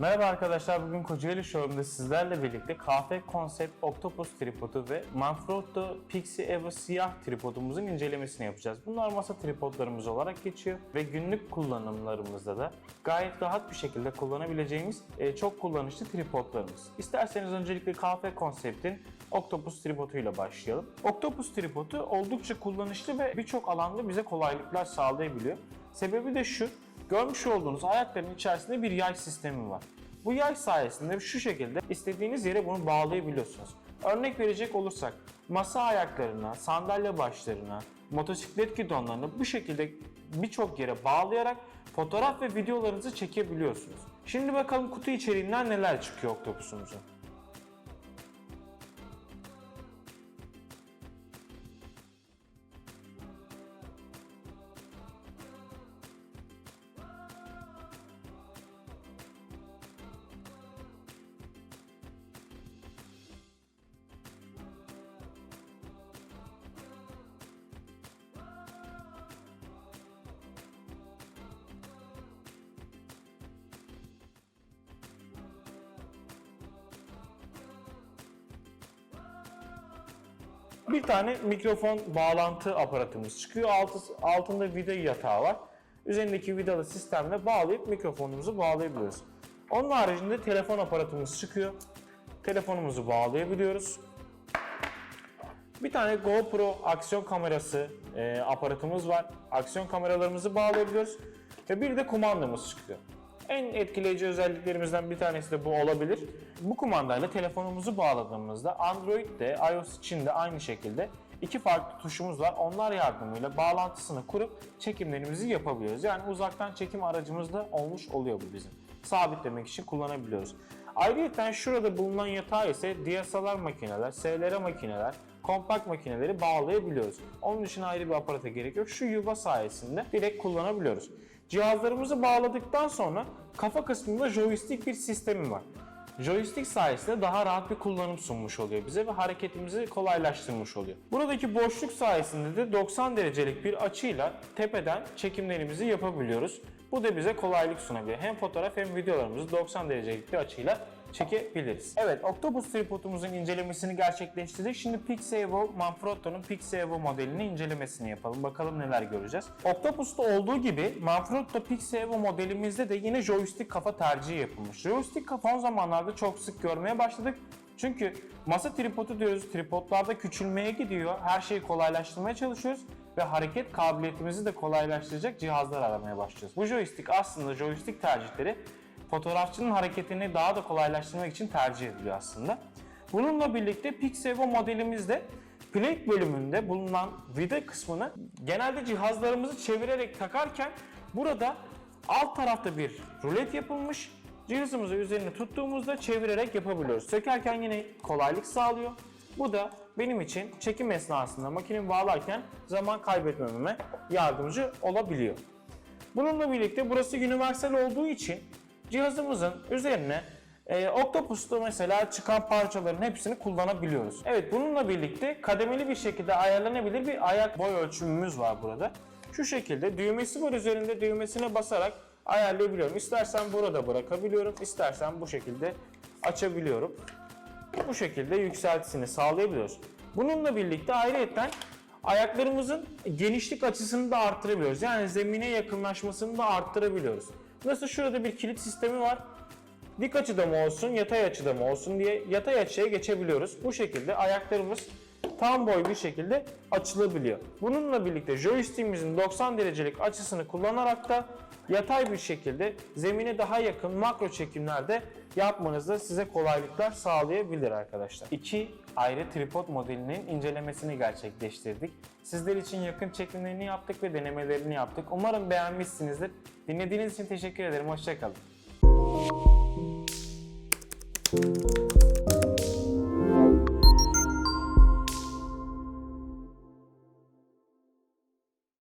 Merhaba arkadaşlar, bugün Kocaeli Showroom'da sizlerle birlikte KF Concept Octopus tripodu ve Manfrotto Pixie Evo siyah tripodumuzun incelemesini yapacağız. Bunlar masa tripodlarımız olarak geçiyor ve günlük kullanımlarımızda da gayet rahat bir şekilde kullanabileceğimiz e, çok kullanışlı tripodlarımız. İsterseniz öncelikle KF Concept'in Octopus tripoduyla başlayalım. Octopus tripodu oldukça kullanışlı ve birçok alanda bize kolaylıklar sağlayabiliyor. Sebebi de şu, Görmüş olduğunuz ayakların içerisinde bir yay sistemi var. Bu yay sayesinde şu şekilde istediğiniz yere bunu bağlayabiliyorsunuz. Örnek verecek olursak masa ayaklarına, sandalye başlarına, motosiklet gidonlarına bu şekilde birçok yere bağlayarak fotoğraf ve videolarınızı çekebiliyorsunuz. Şimdi bakalım kutu içeriğinden neler çıkıyor Octopus'umuzun. Bir tane mikrofon bağlantı aparatımız çıkıyor. Altı, altında vida yatağı var. Üzerindeki vidalı sistemle bağlayıp mikrofonumuzu bağlayabiliyoruz. Onun haricinde telefon aparatımız çıkıyor. Telefonumuzu bağlayabiliyoruz. Bir tane GoPro aksiyon kamerası e, aparatımız var. Aksiyon kameralarımızı bağlayabiliyoruz. Ve bir de kumandamız çıkıyor. En etkileyici özelliklerimizden bir tanesi de bu olabilir. Bu kumandayla telefonumuzu bağladığımızda Android de iOS için de aynı şekilde iki farklı tuşumuz var. Onlar yardımıyla bağlantısını kurup çekimlerimizi yapabiliyoruz. Yani uzaktan çekim aracımız da olmuş oluyor bu bizim. Sabitlemek için kullanabiliyoruz. Ayrıca şurada bulunan yatağı ise DSLR makineler, SLR makineler, kompakt makineleri bağlayabiliyoruz. Onun için ayrı bir aparata gerek yok. Şu yuva sayesinde direkt kullanabiliyoruz. Cihazlarımızı bağladıktan sonra kafa kısmında joystick bir sistemi var. Joystick sayesinde daha rahat bir kullanım sunmuş oluyor bize ve hareketimizi kolaylaştırmış oluyor. Buradaki boşluk sayesinde de 90 derecelik bir açıyla tepeden çekimlerimizi yapabiliyoruz. Bu da bize kolaylık sunabiliyor. Hem fotoğraf hem videolarımızı 90 derecelik bir açıyla çekebiliriz. Evet, Octopus tripodumuzun incelemesini gerçekleştirdik. Şimdi Pixevo, Manfrotto'nun Pixevo modelini incelemesini yapalım. Bakalım neler göreceğiz. Octopus'ta olduğu gibi Manfrotto Pixevo modelimizde de yine joystick kafa tercihi yapılmış. Joystick kafa son zamanlarda çok sık görmeye başladık. Çünkü masa tripodu diyoruz, tripodlarda küçülmeye gidiyor. Her şeyi kolaylaştırmaya çalışıyoruz ve hareket kabiliyetimizi de kolaylaştıracak cihazlar aramaya başlıyoruz. Bu joystick aslında joystick tercihleri fotoğrafçının hareketini daha da kolaylaştırmak için tercih ediliyor aslında. Bununla birlikte Pixevo modelimizde plate bölümünde bulunan vida kısmını genelde cihazlarımızı çevirerek takarken burada alt tarafta bir rulet yapılmış. Cihazımızı üzerine tuttuğumuzda çevirerek yapabiliyoruz. Sökerken yine kolaylık sağlıyor. Bu da benim için çekim esnasında makinemi bağlarken zaman kaybetmememe yardımcı olabiliyor. Bununla birlikte burası universal olduğu için cihazımızın üzerine e, Octopus'ta mesela çıkan parçaların hepsini kullanabiliyoruz. Evet bununla birlikte kademeli bir şekilde ayarlanabilir bir ayak boy ölçümümüz var burada. Şu şekilde düğmesi var üzerinde düğmesine basarak ayarlayabiliyorum. İstersen burada bırakabiliyorum, istersen bu şekilde açabiliyorum. Bu şekilde yükseltisini sağlayabiliyoruz. Bununla birlikte ayrıyeten ayaklarımızın genişlik açısını da arttırabiliyoruz. Yani zemine yakınlaşmasını da arttırabiliyoruz. Nasıl şurada bir kilit sistemi var. Dik açıda mı olsun, yatay açıda mı olsun diye yatay açıya geçebiliyoruz. Bu şekilde ayaklarımız tam boy bir şekilde açılabiliyor. Bununla birlikte joystick'imizin 90 derecelik açısını kullanarak da yatay bir şekilde zemine daha yakın makro çekimlerde yapmanızda size kolaylıklar sağlayabilir arkadaşlar. İki ayrı tripod modelinin incelemesini gerçekleştirdik. Sizler için yakın çekimlerini yaptık ve denemelerini yaptık. Umarım beğenmişsinizdir. Dinlediğiniz için teşekkür ederim. Hoşçakalın.